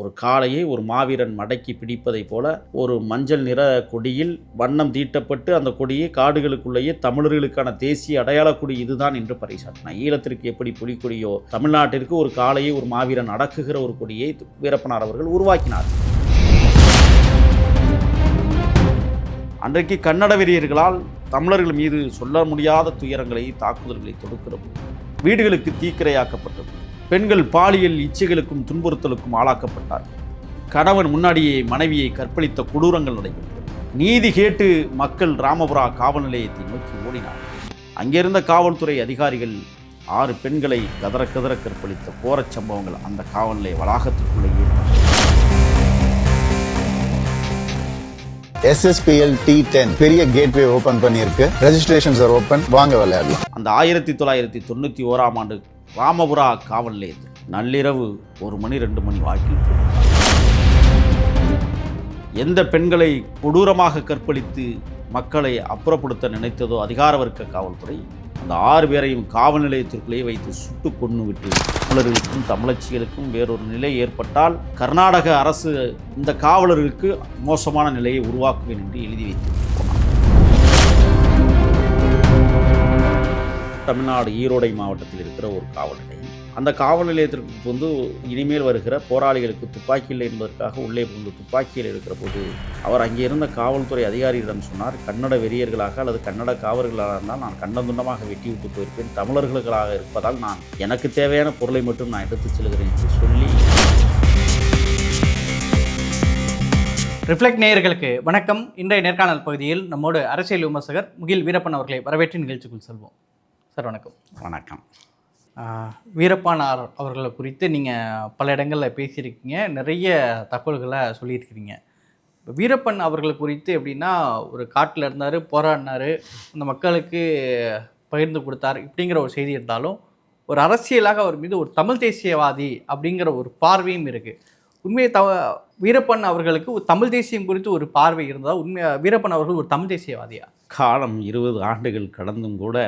ஒரு காளையை ஒரு மாவீரன் மடக்கி பிடிப்பதைப் போல ஒரு மஞ்சள் நிற கொடியில் வண்ணம் தீட்டப்பட்டு அந்த கொடியை காடுகளுக்குள்ளேயே தமிழர்களுக்கான தேசிய அடையாள கொடி இதுதான் என்று பறைசாற்றினார் ஈழத்திற்கு எப்படி புலிக்கொடியோ தமிழ்நாட்டிற்கு ஒரு காளையை ஒரு மாவீரன் அடக்குகிற ஒரு கொடியை வீரப்பனார் அவர்கள் உருவாக்கினார். அன்றைக்கு கன்னட வெறியர்களால் தமிழர்கள் மீது சொல்ல முடியாத துயரங்களை தாக்குதல்களை தொடுக்கிறது வீடுகளுக்கு தீக்கிரையாக்கப்பட்டது. பெண்கள் பாலியல் இச்சைகளுக்கும் துன்புறுத்தலுக்கும் ஆளாக்கப்பட்டார்கள் கணவன் முன்னாடியே மனைவியை கற்பழித்த கொடூரங்கள் நடைபெற்றது. நீதி கேட்டு மக்கள் ராமபுரா காவல் நிலையத்தை நோக்கி ஓடினார்கள் அங்கிருந்த காவல்துறை அதிகாரிகள் ஆறு பெண்களை கதற கதற கற்பழித்த கோரச் சம்பவங்கள் அந்த காவல் நிலைய வளாகத்திற்குள்ளேயே எஸ்எஸ்பிஎல் டி டென் பெரிய கேட்வே ஓபன் பண்ணியிருக்கு. ரெஜிஸ்ட்ரேஷன்ஸ் ஆர் ஓப்பன் வாங்க விளையாடலாம். அந்த ஆயிரத்தி தொள்ளாயிரத்தி தொண்ணூற்றி ஓராம் ஆண்டு ராமபுரா காவல் நிலையத்தில் நள்ளிரவு ஒரு மணி ரெண்டு மணி வாக்கில் எந்த பெண்களை கொடூரமாக கற்பழித்து மக்களை அப்புறப்படுத்த நினைத்ததோ அதிகார வர்க்க காவல்துறை அந்த ஆறு பேரையும் காவல் நிலையத்திற்குள்ளேயே வைத்து சுட்டு கொன்று விட்டு தமிழர்களுக்கும் தமிழச்சிகளுக்கும் வேறொரு நிலை ஏற்பட்டால் கர்நாடக அரசு இந்த காவலர்களுக்கு மோசமான நிலையை உருவாக்குவேன் என்று எழுதி வைத்து தமிழ்நாடு ஈரோடை மாவட்டத்தில் இருக்கிற ஒரு காவல் நிலையம். அந்த காவல் நிலையத்திற்கு வந்து இனிமேல் வருகிற போராளிகளுக்கு துப்பாக்கி இல்லை என்பதற்காக உள்ளே புகுந்து துப்பாக்கியில் இருக்கிற போது அவர் அங்கே இருந்த காவல்துறை அதிகாரியிடம் சொன்னார் கன்னட வெறியர்களாக அல்லது கன்னட காவலர்களாக இருந்தால் நான் கண்டந்துண்டமாக வெட்டி விட்டு போயிருப்பேன். தமிழர்களாக இருப்பதால் நான் எனக்கு தேவையான பொருளை மட்டும் நான் எடுத்துச் செல்கிறேன் என்று சொல்லி ரிஃப்ளெக்ட் நேயர்களுக்கு வணக்கம். இன்றைய நேர்காணல் பகுதியில் நம்மோடு அரசியல் விமர்சகர் முகில் வீரப்பன் அவர்களை வரவேற்று நிகழ்ச்சிக்குள் செல்வோம். சார் வணக்கம். வணக்கம். ஆஹ், வீரப்பனார் அவர்களை குறித்து நீங்கள் பல இடங்களில் பேசியிருக்கீங்க நிறைய தகவல்களை சொல்லியிருக்கிறீங்க. வீரப்பன் அவர்களை குறித்து எப்படின்னா ஒரு காட்டில் இருந்தார் போராடினார் அந்த மக்களுக்கு பகிர்ந்து கொடுத்தார் இப்படிங்கிற ஒரு செய்தி இருந்தாலும் ஒரு அரசியலாக அவர் மீது ஒரு தமிழ் தேசியவாதி அப்படிங்கிற ஒரு பார்வையும் இருக்குது உண்மையை தவ வீரப்பன் அவர்களுக்கு ஒரு தமிழ் தேசியம் குறித்து ஒரு பார்வை இருந்தால் உண்மை வீரப்பன் அவர்கள் ஒரு தமிழ் தேசியவாதியா? காலம் இருபது ஆண்டுகள் கடந்தும் கூட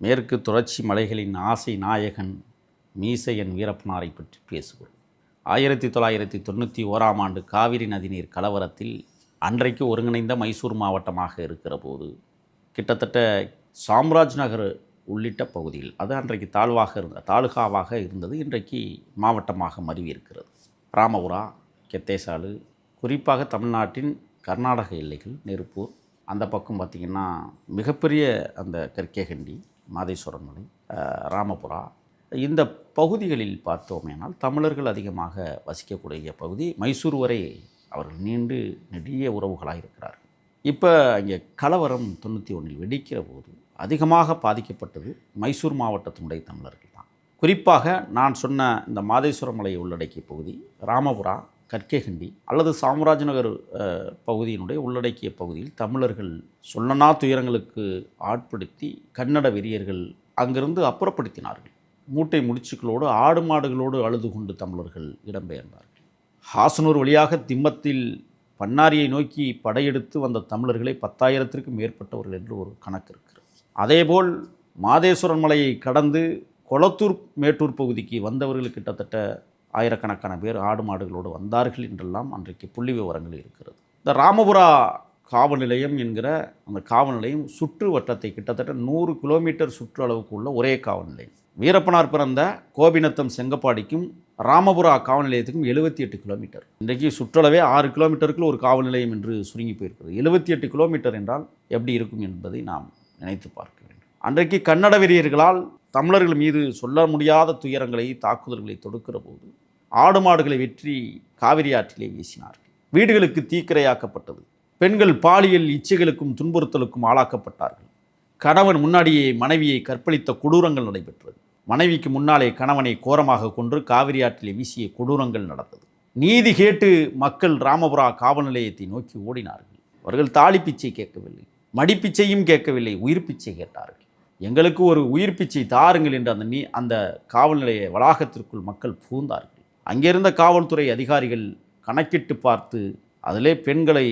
மேற்கு தொடர்ச்சி மலைகளின் ஆசை நாயகன் மீசையன் வீரப்பனாரை பற்றி பேசுகிறோம் ஆயிரத்தி தொள்ளாயிரத்தி தொண்ணூற்றி ஓராம் ஆண்டு காவிரி நதிநீர் கலவரத்தில் அன்றைக்கு ஒருங்கிணைந்த மைசூர் மாவட்டமாக இருக்கிற போது கிட்டத்தட்ட சாம்ராஜ் நகர் உள்ளிட்ட பகுதியில் அது அன்றைக்கு தாழ்வாக இருந்த தாலுகாவாக இருந்தது இன்றைக்கு மாவட்டமாக மருவி இருக்கிறது ராமபுரா கெத்தேசாலு குறிப்பாக தமிழ்நாட்டின் கர்நாடக எல்லைகள் நெருப்பூர் அந்த பக்கம் பார்த்திங்கன்னா மிகப்பெரிய அந்த கற்கேகண்டி மாதேஸ்வரன் மலை ராமபுரா இந்த பகுதிகளில் பார்த்தோமேனால் தமிழர்கள் அதிகமாக வசிக்கக்கூடிய பகுதி மைசூர் வரை அவர்கள் நீண்டு நெடிய உறவுகளாக இருக்கிறார்கள். இப்போ இங்கே கலவரம் தொண்ணூற்றி ஒன்றில் வெடிக்கிற போது அதிகமாக பாதிக்கப்பட்டது மைசூர் மாவட்டத்தினுடைய தமிழர்கள் தான். குறிப்பாக நான் சொன்ன இந்த மாதேஸ்வரம் மலையை உள்ளடக்கிய பகுதி ராமபுரா கற்கேகண்டி அல்லது சாம்ராஜ்நகர் பகுதியினுடைய உள்ளடக்கிய பகுதியில் தமிழர்கள் சொல்லனா துயரங்களுக்கு ஆட்படுத்தி கன்னட வெறியர்கள் அங்கிருந்து அப்புறப்படுத்தினார்கள். மூட்டை முடிச்சுக்களோடு ஆடு மாடுகளோடு அழுது கொண்டு தமிழர்கள் இடம்பெயர்ந்தார்கள். ஹாசனூர் வழியாக திம்மத்தில் பன்னாரியை நோக்கி படையெடுத்து வந்த தமிழர்களை பத்தாயிரத்திற்கும் மேற்பட்டவர்கள் என்று ஒரு கணக்கு இருக்கிறது. அதேபோல் மாதேஸ்வரன் மலையை கடந்து கொளத்தூர் மேட்டூர் பகுதிக்கு வந்தவர்கள் கிட்டத்தட்ட ஆயிரக்கணக்கான பேர் ஆடு மாடுகளோடு வந்தார்கள் என்றெல்லாம் அன்றைக்கு புள்ளி விவரங்கள் இருக்கிறது. இந்த ராமபுரா காவல் நிலையம் என்கிற அந்த காவல் நிலையம் சுற்று வட்டத்தை கிட்டத்தட்ட நூறு கிலோமீட்டர் சுற்றளவுக்கு உள்ள ஒரே காவல் நிலையம். வீரப்பனார் பிறந்த கோபிநத்தம் செங்கப்பாடிக்கும் ராமபுரா காவல் நிலையத்துக்கும் எழுபத்தி எட்டு கிலோமீட்டர். இன்றைக்கு சுற்றளவே ஆறு கிலோமீட்டருக்குள்ள ஒரு காவல் நிலையம் என்று சுருங்கி போயிருக்கிறது. எழுபத்தி எட்டு கிலோமீட்டர் என்றால் எப்படி இருக்கும் என்பதை நாம் நினைத்து பார்க்க வேண்டும். அன்றைக்கு கன்னட வெறியர்களால் தமிழர்கள் மீது சொல்ல முடியாத துயரங்களை தாக்குதல்களை தொடுக்கிற போது ஆடு மாடுகளை வெற்றி காவிரி ஆற்றிலே வீசினார்கள். வீடுகளுக்கு தீக்கிரையாக்கப்பட்டது. பெண்கள் பாலியல் இச்சைகளுக்கும் துன்புறுத்தலுக்கும் ஆளாக்கப்பட்டார்கள். கணவன் முன்னாடியே மனைவியை கற்பழித்த கொடூரங்கள் நடைபெற்றது. மனைவிக்கு முன்னாலே கணவனை கோரமாக கொன்று காவிரி ஆற்றிலே வீசிய கொடூரங்கள் நடந்தது. நீதி கேட்டு மக்கள் ராமபுரா காவல் நிலையத்தை நோக்கி ஓடினார்கள். அவர்கள் தாலி பிச்சை கேட்கவில்லை மடிப்பிச்சையும் கேட்கவில்லை உயிர் பிச்சை கேட்டார்கள். எங்களுக்கு ஒரு உயிர் பிச்சை தாருங்கள் என்று அந்த நீ அந்த காவல் நிலைய வளாகத்திற்குள் மக்கள் பூந்தார்கள் அங்கிருந்த காவல்துறை அதிகாரிகள் கணக்கிட்டு பார்த்து அதிலே பெண்களை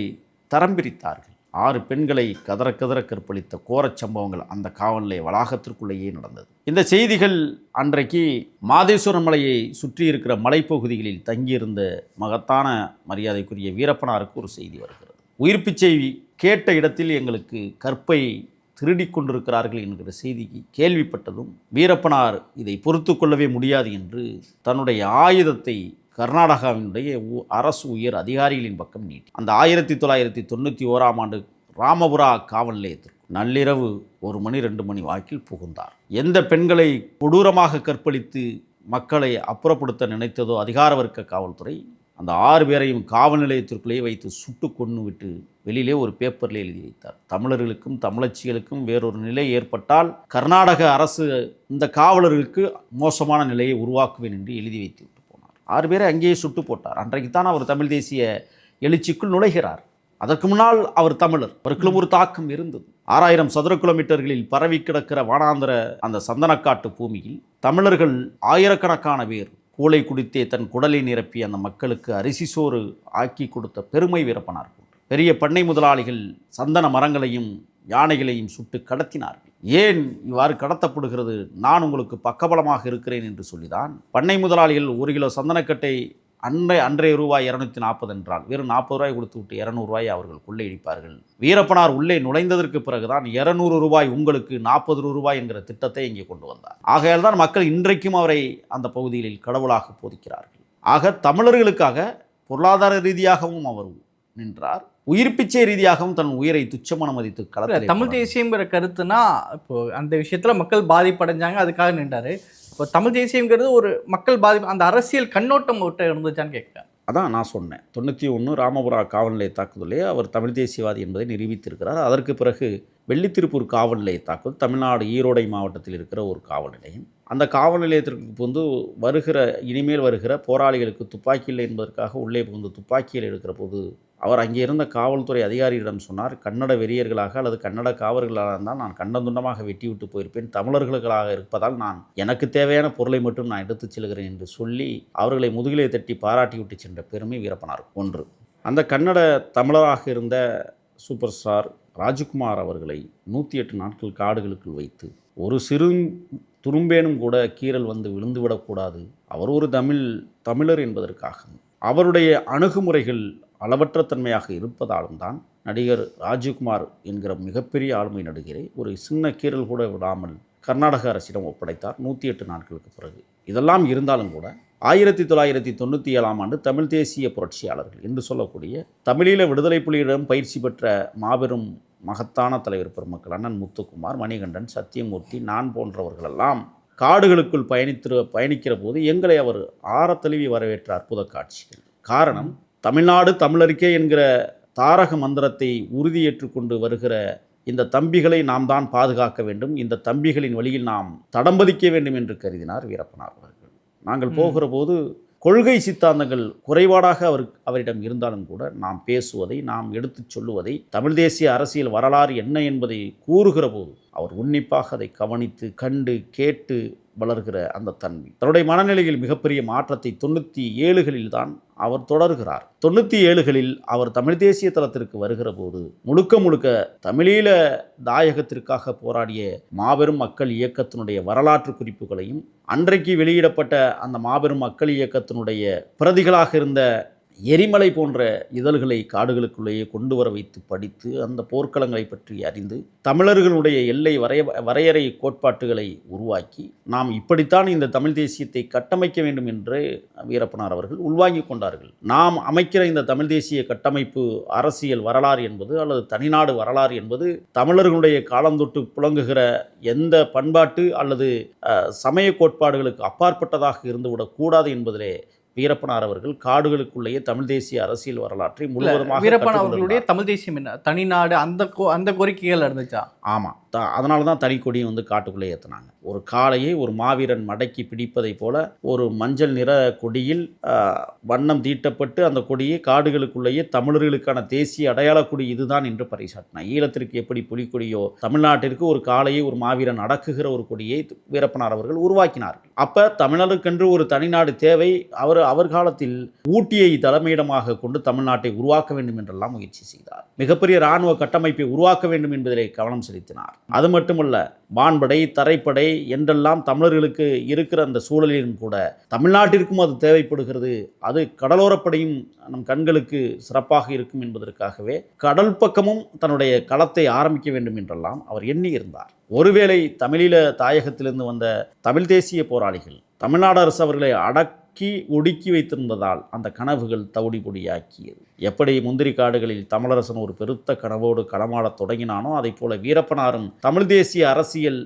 தரம் பிரித்தார்கள். ஆறு பெண்களை கதற கதற கற்பழித்த கோரச் சம்பவங்கள் அந்த காவல் நிலைய வளாகத்திற்குள்ளேயே நடந்தது. இந்த செய்திகள் அன்றைக்கு மாதேஸ்வரன் மலையை சுற்றி இருக்கிற மலைப்பகுதிகளில் தங்கியிருந்த மகத்தான மரியாதைக்குரிய வீரப்பனாருக்கு ஒரு செய்தி வருகிறது. உயிர் செய்தி கேட்ட இடத்தில் எங்களுக்கு கற்பை திருடி கொண்டிருக்கிறார்கள் என்கிற செய்திக்கு கேள்விப்பட்டதும் வீரப்பனார் இதை பொறுத்து கொள்ளவே முடியாது என்று தன்னுடைய ஆயுதத்தை கர்நாடகாவினுடைய உ- அரசு உயர் அதிகாரிகளின் பக்கம் நீட்டி அந்த ஆயிரத்தி தொள்ளாயிரத்தி தொண்ணூற்றி ஓராம் ஆண்டு ராமபுரா காவல் நிலையத்திற்கு நள்ளிரவு ஒரு மணி ரெண்டு மணி வாக்கில் புகுந்தார். எந்த பெண்களை கொடூரமாக கற்பழித்து மக்களை அப்புறப்படுத்த நினைத்ததோ அதிகார வர்க்க காவல்துறை அந்த ஆறு பேரையும் காவல் நிலையத்திற்குள்ளேயே வைத்து சுட்டு கொன்று விட்டு வெளியிலே ஒரு பேப்பரில் எழுதி வைத்தார். தமிழர்களுக்கும் தமிழச்சிகளுக்கும் வேறொரு நிலை ஏற்பட்டால் கர்நாடக அரசு இந்த காவலர்களுக்கு மோசமான நிலையை உருவாக்குவேன் என்று எழுதி வைத்து விட்டு போனார். ஆறு பேரை அங்கேயே சுட்டு போட்டார். அன்றைக்கு தான் அவர் தமிழ் தேசிய எழுச்சிக்குள் நுழைகிறார். அதற்கு முன்னால் அவர் தமிழர். அவருக்குள்ளும் ஒரு தாக்கம் இருந்தது. ஆறாயிரம் சதுர கிலோமீட்டர்களில் பரவி கிடக்கிற வானாந்திர அந்த சந்தனக்காட்டு பூமியில் தமிழர்கள் ஆயிரக்கணக்கான பேர் கூளை குடித்தே தன் குடலை நிரப்பி அந்த மக்களுக்கு அரிசி சோறு ஆக்கி கொடுத்த பெருமை வீரப்பனார் பெரிய பண்ணை முதலாளிகள் சந்தன மரங்களையும் யானைகளையும் சுட்டு கடத்தினார்கள். ஏன் இவ்வாறு கடத்தப்படுகிறது? நான் உங்களுக்கு பக்கபலமாக இருக்கிறேன் என்று சொல்லிதான். பண்ணை முதலாளிகள் ஒரு கிலோ சந்தனக்கட்டை அன்றை அன்றைய ரூபாய் இரநூத்தி நாற்பது என்றால் வெறும் நாற்பது ரூபாய் கொடுத்து விட்டு இரநூறுவாயை அவர்கள் கொள்ளையடிப்பார்கள் வீரப்பனார் உள்ளே நுழைந்ததற்கு பிறகுதான் இருநூறு ரூபாய் உங்களுக்கு நாற்பது ரூபாய் என்கிற திட்டத்தை இங்கே கொண்டு வந்தார். ஆகையால் தான் மக்கள் இன்றைக்கும் அவரை அந்த பகுதிகளில் கடவுளாக போதிக்கிறார்கள். ஆக தமிழர்களுக்காக பொருளாதார ரீதியாகவும் அவர் நின்றார். உயிர் பிச்சை ரீதியாகவும் தன் உயிரை துச்சமன மதித்து களத்தில் தமிழ் தேசியங்கிற கருத்துனா இப்போ அந்த விஷயத்துல மக்கள் பாதிப்படைஞ்சாங்க அதுக்காக நின்றாரு. இப்போ தமிழ் தேசியங்கிறது ஒரு மக்கள் பாதிப்பு அந்த அரசியல் கண்ணோட்டம் விட்டு இருந்துச்சான்னு கேட்குறேன். அதான் நான் சொன்னேன். தொண்ணூற்றி ஒன்று ராமபுரா காவல் நிலைய தாக்குதலே அவர் தமிழ் தேசியவாதி என்பதை நிரூபித்திருக்கிறார். அதற்கு பிறகு வெள்ளித்திருப்பூர் காவல் நிலைய தாக்குதல் தமிழ்நாடு ஈரோடை மாவட்டத்தில் இருக்கிற ஒரு காவல் நிலையம். அந்த காவல் நிலையத்திற்கு வந்து வருகிற இனிமேல் வருகிற போராளிகளுக்கு துப்பாக்கி இல்லை என்பதற்காக உள்ளே புகுந்து துப்பாக்கியில் எடுக்கிற போது அவர் அங்கே இருந்த காவல்துறை அதிகாரியிடம் சொன்னார் கன்னட வெறியர்களாக அல்லது கன்னட காவலர்களாக இருந்தால் நான் கண்டந்துண்டமாக வெட்டி விட்டு போயிருப்பேன். தமிழர்களாக இருப்பதால் நான் எனக்கு தேவையான பொருளை மட்டும் நான் எடுத்துச் செல்கிறேன் என்று சொல்லி அவர்களை முதுகிலே தட்டி பாராட்டி விட்டு சென்ற பெருமை வீரப்பனார். ஒன்று. அந்த கன்னட தமிழராக இருந்த சூப்பர் ஸ்டார் ராஜ்குமார் அவர்களை நூற்றி எட்டு நாட்கள் காடுகளுக்குள் வைத்து ஒரு சிறு துரும்பேனும் கூட கீறல் வந்து விழுந்து விடக்கூடாது அவர் ஒரு தமிழ் தமிழர் என்பதற்காகவும் அவருடைய அணுகுமுறைகள் அளவற்ற தன்மையாக இருப்பதாலும் தான் நடிகர் ராஜ்குமார் என்கிற மிகப்பெரிய ஆளுமை நடிகரை ஒரு சின்ன கீறல் கூட விடாமல் கர்நாடக அரசிடம் ஒப்படைத்தார் நூற்றி எட்டு நாட்களுக்கு பிறகு. இதெல்லாம் இருந்தாலும் கூட ஆயிரத்தி தொள்ளாயிரத்தி தொண்ணூற்றி ஏழாம் ஆண்டு தமிழ் தேசிய புரட்சியாளர்கள் என்று சொல்லக்கூடிய தமிழீழ விடுதலை புலிகளிடம் பயிற்சி பெற்ற மாபெரும் மகத்தான தலைவர் பெருமக்கள் அண்ணன் முத்துக்குமார் மணிகண்டன் சத்தியமூர்த்தி நான் போன்றவர்களெல்லாம் காடுகளுக்குள் பயணித்திரு பயணிக்கிற போது எங்களை அவர் ஆறத் தழுவி வரவேற்ற அற்புத காட்சிகள். காரணம் தமிழ்நாடு தமிழருக்கே என்கிற தாரக மந்திரத்தை உறுதியேற்றுக்கொண்டு வருகிற இந்த தம்பிகளை நாம் தான் பாதுகாக்க வேண்டும். இந்த தம்பிகளின் வழியில் நாம் தடம்பதிக்க வேண்டும் என்று கருதினார் வீரப்பனார் அவர்கள். நாங்கள் போகிற போது கொள்கை சித்தாந்தங்கள் குறைபாடாக அவர் அவரிடம் இருந்தாலும் கூட நாம் பேசுவதை நாம் எடுத்துச் சொல்லுவதை தமிழ் தேசிய அரசியல் வரலாறு என்ன என்பதை கூறுகிற போது அவர் உன்னிப்பாக அதை கவனித்து கண்டு கேட்டு வளர்கிற அந்த தன்மை. தன்னுடைய மனநிலையில் மிகப்பெரிய மாற்றத்தை தொண்ணூற்றி ஏழுகளில் தான் அவர் தொடர்கிறார். தொண்ணூற்றி ஏழுகளில் அவர் தமிழ் தேசிய தளத்திற்கு வருகிற போது முழுக்க முழுக்க தமிழீழ தாயகத்திற்காக போராடிய மாபெரும் மக்கள் இயக்கத்தினுடைய வரலாற்று குறிப்புகளையும் அன்றைக்கு வெளியிடப்பட்ட அந்த மாபெரும் மக்கள் இயக்கத்தினுடைய பிரதிகளாக இருந்த எரிமலை போன்ற இதழ்களை காடுகளுக்குள்ளேயே கொண்டு வர வைத்து படித்து அந்த போர்க்களங்களை பற்றி அறிந்து தமிழர்களுடைய எல்லை வரைய வரையறை கோட்பாட்டுகளை உருவாக்கி நாம் இப்படித்தான் இந்த தமிழ் தேசியத்தை கட்டமைக்க வேண்டும் என்று வீரப்பனார் அவர்கள் உள்வாங்கிக் கொண்டார்கள். நாம் அமைக்கிற இந்த தமிழ் தேசிய கட்டமைப்பு அரசியல் வரலாறு என்பது அல்லது தனிநாடு வரலாறு என்பது தமிழர்களுடைய காலந்தொட்டு புழங்குகிற எந்த பண்பாட்டு அல்லது சமய கோட்பாடுகளுக்கு அப்பாற்பட்டதாக இருந்துவிடக்கூடாது என்பதிலே வீரப்பனார் அவர்கள் காடுகளுக்குள்ளேயே தமிழ் தேசிய அரசியல் வரலாற்றை முழுவதுமாக வீரப்பன் அவர்களுடைய. தமிழ் தேசியம் என்ன தனிநாடு அந்த கோ அந்த கோரிக்கைகள் இருந்துச்சா ஆமாம் த அதனால தான் தனிக்கொடியை வந்து காட்டுக்குள்ளே ஏற்றினாங்க ஒரு காளையை ஒரு மாவீரன் மடக்கி பிடிப்பதைப் போல ஒரு மஞ்சள் நிற கொடியில் வண்ணம் தீட்டப்பட்டு அந்த கொடியை காடுகளுக்குள்ளேயே தமிழர்களுக்கான தேசிய அடையாள கொடி இதுதான் என்று பறைசாட்டினார் ஈழத்திற்கு எப்படி புலிக்கொடியோ தமிழ்நாட்டிற்கு ஒரு காளையை ஒரு மாவீரன் அடக்குகிற ஒரு கொடியை வீரப்பனார் அவர்கள் உருவாக்கினார்கள். அப்போ தமிழருக்கென்று ஒரு தனிநாடு தேவை அவர் அவர் காலத்தில் ஊட்டியை தலைமையிடமாக கொண்டு தமிழ்நாட்டை உருவாக்க வேண்டும் என்றெல்லாம் முயற்சி செய்தார். மிகப்பெரிய இராணுவ கட்டமைப்பை உருவாக்க வேண்டும் என்பதிலே கவனம் செலுத்தினார். அது மட்டுமல்ல வான்படை தரைப்படை என்றெல்லாம் தமிழர்களுக்கு இருக்கிற அந்த சூழலிலும் கூட தமிழ்நாட்டிற்கும் அது தேவைப்படுகிறது. அது கடலோரப்படையும் நம் கண்களுக்கு சிறப்பாக இருக்கும் என்பதற்காகவே கடல் பக்கமும் தன்னுடைய களத்தை ஆரம்பிக்க வேண்டும் என்றெல்லாம் அவர் எண்ணி இருந்தார் ஒருவேளை தமிழீழ தாயகத்திலிருந்து வந்த தமிழ் தேசிய போராளிகள் தமிழ்நாடு அரசு அவர்களை அடக் அடக்கி ஒடுக்கி வைத்திருந்ததால் அந்த கனவுகள் தவிடி பொடியாக்கியது. எப்படி முந்திரி காடுகளில் தமிழரசன் ஒரு பெருத்த கனவோடு களமாடத் தொடங்கினானோ அதைப் போல வீரப்பனாரும் தமிழ் தேசிய அரசியல்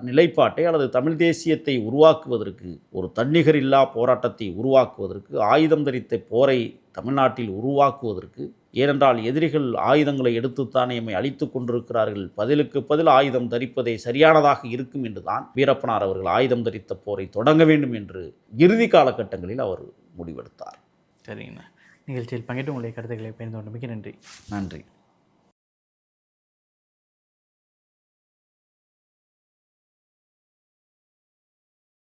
நிலைப்பாட்டை அல்லது தமிழ் தேசியத்தை உருவாக்குவதற்கு ஒரு தன்னிகர் இல்லா போராட்டத்தை உருவாக்குவதற்கு ஆயுதம் தரித்த போரை தமிழ்நாட்டில் உருவாக்குவதற்கு ஏனென்றால் எதிரிகள் ஆயுதங்களை எடுத்துத்தானே எம்மை அழித்துக் கொண்டிருக்கிறார்கள். பதிலுக்கு பதில் ஆயுதம் தரிப்பதே சரியானதாக இருக்கும் என்றுதான் வீரப்பனார் அவர்கள் ஆயுதம் தரித்த போரை தொடங்க வேண்டும் என்று இறுதி காலகட்டங்களில் அவர் முடிவெடுத்தார். சரிங்கண்ணா. நிகழ்ச்சியில் பங்கேற்று உங்களுடைய கருத்துக்களை பயந்து கொண்டு மிக்க நன்றி. நன்றி.